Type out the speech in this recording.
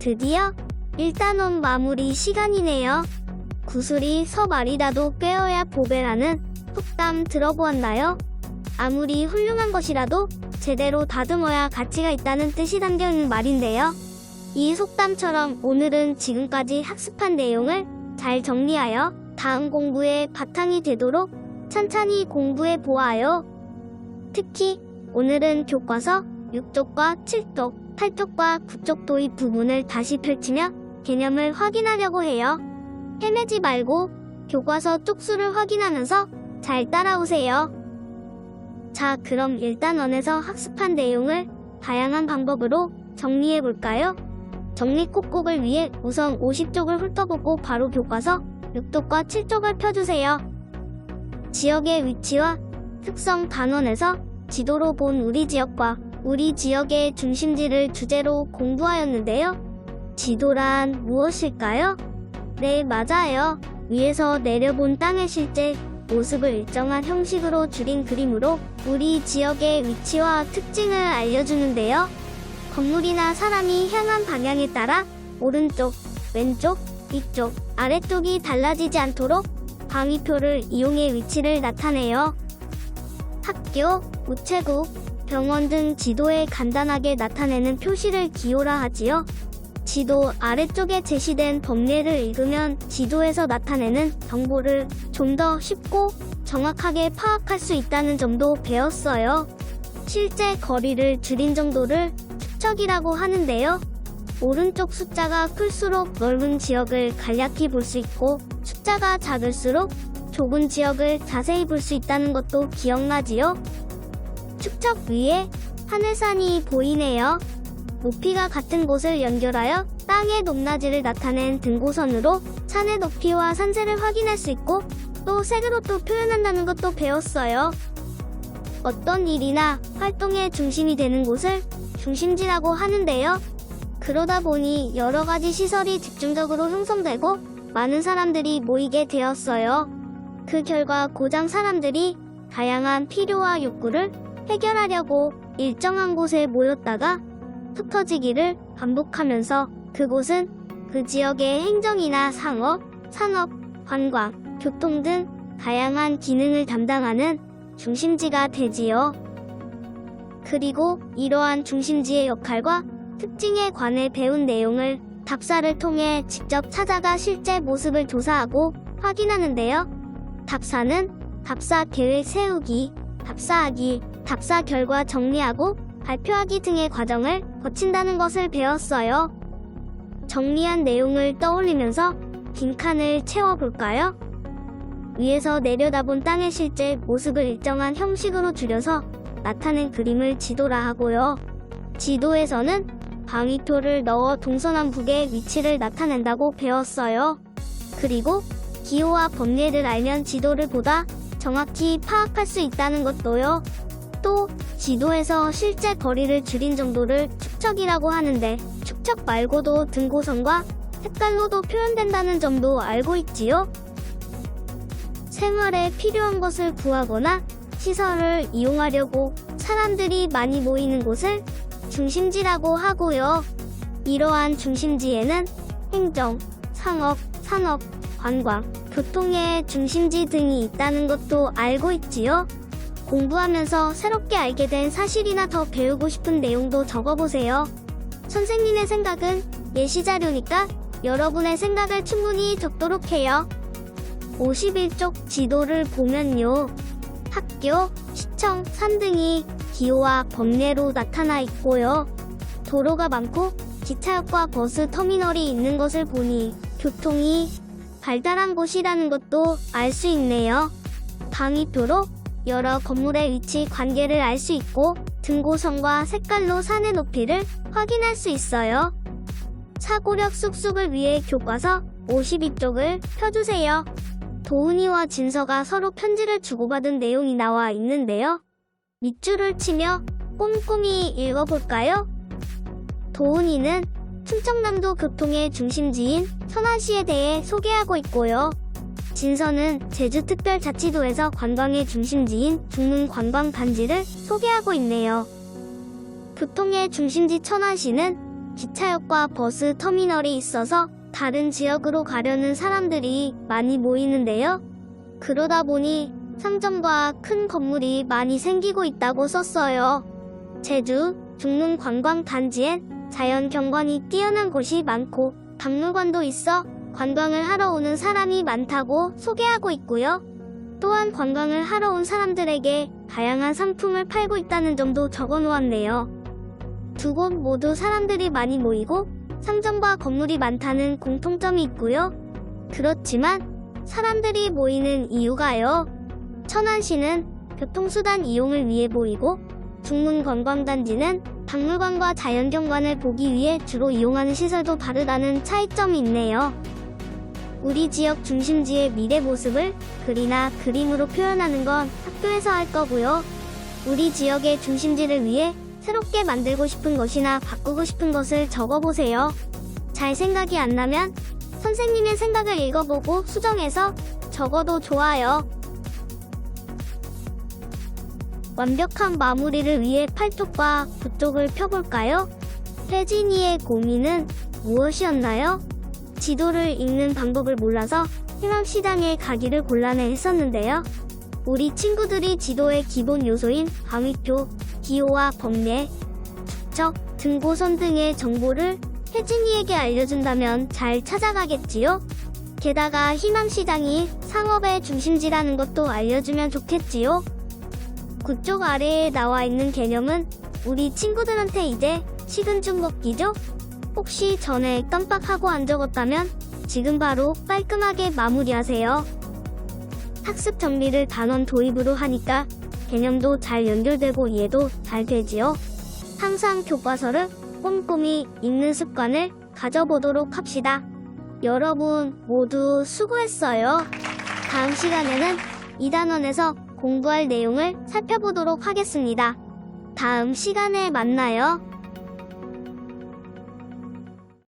드디어 1단원 마무리 시간이네요. 구슬이 서말이라도 꿰어야 보배라는 속담 들어보았나요? 아무리 훌륭한 것이라도 제대로 다듬어야 가치가 있다는 뜻이 담겨 있는 말인데요. 이 속담처럼 오늘은 지금까지 학습한 내용을 잘 정리하여 다음 공부의 바탕이 되도록 천천히 공부해 보아요. 특히 오늘은 교과서 6쪽과 7쪽, 8쪽과 9쪽 도입 부분을 다시 펼치며 개념을 확인하려고 해요. 헤매지 말고 교과서 쪽수를 확인하면서 잘 따라오세요. 자, 그럼 일단 원에서 학습한 내용을 다양한 방법으로 정리해 볼까요? 정리 콕콕을 위해 우선 50쪽을 훑어보고 바로 교과서 6쪽과 7쪽을 펴주세요. 지역의 위치와 특성 단원에서 지도로 본 우리 지역과 우리 지역의 중심지를 주제로 공부하였는데요. 지도란 무엇일까요? 네, 맞아요. 위에서 내려본 땅의 실제 모습을 일정한 형식으로 줄인 그림으로 우리 지역의 위치와 특징을 알려주는데요. 건물이나 사람이 향한 방향에 따라 오른쪽, 왼쪽, 위쪽, 아래쪽이 달라지지 않도록 방위표를 이용해 위치를 나타내요. 학교, 우체국, 병원 등 지도에 간단하게 나타내는 표시를 기호라 하지요. 지도 아래쪽에 제시된 범례를 읽으면 지도에서 나타내는 정보를 좀 더 쉽고 정확하게 파악할 수 있다는 점도 배웠어요. 실제 거리를 줄인 정도를 축척이라고 하는데요. 오른쪽 숫자가 클수록 넓은 지역을 간략히 볼 수 있고 숫자가 작을수록 좁은 지역을 자세히 볼 수 있다는 것도 기억나지요? 축척 위에 하늘산이 보이네요. 높이가 같은 곳을 연결하여 땅의 높낮이를 나타낸 등고선으로 산의 높이와 산세를 확인할 수 있고 또 색으로 또 표현한다는 것도 배웠어요. 어떤 일이나 활동의 중심이 되는 곳을 중심지라고 하는데요. 그러다 보니 여러 가지 시설이 집중적으로 형성되고 많은 사람들이 모이게 되었어요. 그 결과 고장 사람들이 다양한 필요와 욕구를 해결하려고 일정한 곳에 모였다가 흩어지기를 반복하면서 그곳은 그 지역의 행정이나 상업, 산업, 관광, 교통 등 다양한 기능을 담당하는 중심지가 되지요. 그리고 이러한 중심지의 역할과 특징에 관해 배운 내용을 답사를 통해 직접 찾아가 실제 모습을 조사하고 확인하는데요. 답사는 답사 계획 세우기, 답사하기, 답사 결과 정리하고 발표하기 등의 과정을 거친다는 것을 배웠어요. 정리한 내용을 떠올리면서 빈 칸을 채워볼까요? 위에서 내려다본 땅의 실제 모습을 일정한 형식으로 줄여서 나타낸 그림을 지도라 하고요. 지도에서는 방위표를 넣어 동서남북의 위치를 나타낸다고 배웠어요. 그리고 기호와 범례를 알면 지도를 보다 정확히 파악할 수 있다는 것도요. 또 지도에서 실제 거리를 줄인 정도를 축척이라고 하는데 축척 말고도 등고선과 색깔로도 표현된다는 점도 알고 있지요? 생활에 필요한 것을 구하거나 시설을 이용하려고 사람들이 많이 모이는 곳을 중심지라고 하고요. 이러한 중심지에는 행정, 상업, 산업, 관광, 교통의 중심지 등이 있다는 것도 알고 있지요. 공부하면서 새롭게 알게 된 사실이나 더 배우고 싶은 내용도 적어보세요. 선생님의 생각은 예시 자료니까 여러분의 생각을 충분히 적도록 해요. 51쪽 지도를 보면요. 학교, 시청, 산 등이 기호와 범례로 나타나 있고요. 도로가 많고 기차역과 버스 터미널이 있는 것을 보니 교통이 발달한 곳이라는 것도 알 수 있네요. 방위표로 여러 건물의 위치 관계를 알 수 있고 등고선과 색깔로 산의 높이를 확인할 수 있어요. 사고력 쑥쑥을 위해 교과서 52쪽을 펴주세요. 도훈이와 진서가 서로 편지를 주고받은 내용이 나와 있는데요. 밑줄을 치며 꼼꼼히 읽어볼까요? 도훈이는 충청남도 교통의 중심지인 천안시에 대해 소개하고 있고요. 진서는 제주특별자치도에서 관광의 중심지인 중문 관광단지를 소개하고 있네요. 교통의 중심지 천안시는 기차역과 버스 터미널이 있어서 다른 지역으로 가려는 사람들이 많이 모이는데요. 그러다 보니 상점과 큰 건물이 많이 생기고 있다고 썼어요. 제주 중릉 관광 단지엔 자연 경관이 뛰어난 곳이 많고 박물관도 있어 관광을 하러 오는 사람이 많다고 소개하고 있고요. 또한 관광을 하러 온 사람들에게 다양한 상품을 팔고 있다는 점도 적어 놓았네요. 두 곳 모두 사람들이 많이 모이고 상점과 건물이 많다는 공통점이 있고요. 그렇지만 사람들이 모이는 이유가요. 천안시는 교통수단 이용을 위해 모이고 중문관광단지는 박물관과 자연경관을 보기 위해 주로 이용하는 시설도 다르다는 차이점이 있네요. 우리 지역 중심지의 미래 모습을 글이나 그림으로 표현하는 건 학교에서 할 거고요. 우리 지역의 중심지를 위해 새롭게 만들고 싶은 것이나 바꾸고 싶은 것을 적어보세요. 잘 생각이 안 나면 선생님의 생각을 읽어보고 수정해서 적어도 좋아요. 완벽한 마무리를 위해 팔뚝과 부쪽을 펴볼까요? 혜진이의 고민은 무엇이었나요? 지도를 읽는 방법을 몰라서 희망시장에 가기를 곤란해 했었는데요. 우리 친구들이 지도의 기본 요소인 방위표, 기호와 범례, 축척, 등고선 등의 정보를 혜진이에게 알려준다면 잘 찾아가겠지요? 게다가 희망시장이 상업의 중심지라는 것도 알려주면 좋겠지요? 그쪽 아래에 나와 있는 개념은 우리 친구들한테 이제 식은 죽 먹기죠? 혹시 전에 깜빡하고 안 적었다면 지금 바로 깔끔하게 마무리하세요. 학습 정리를 단원 도입으로 하니까 개념도 잘 연결되고 이해도 잘 되지요. 항상 교과서를 꼼꼼히 읽는 습관을 가져보도록 합시다. 여러분 모두 수고했어요. 다음 시간에는 2단원에서 공부할 내용을 살펴보도록 하겠습니다. 다음 시간에 만나요.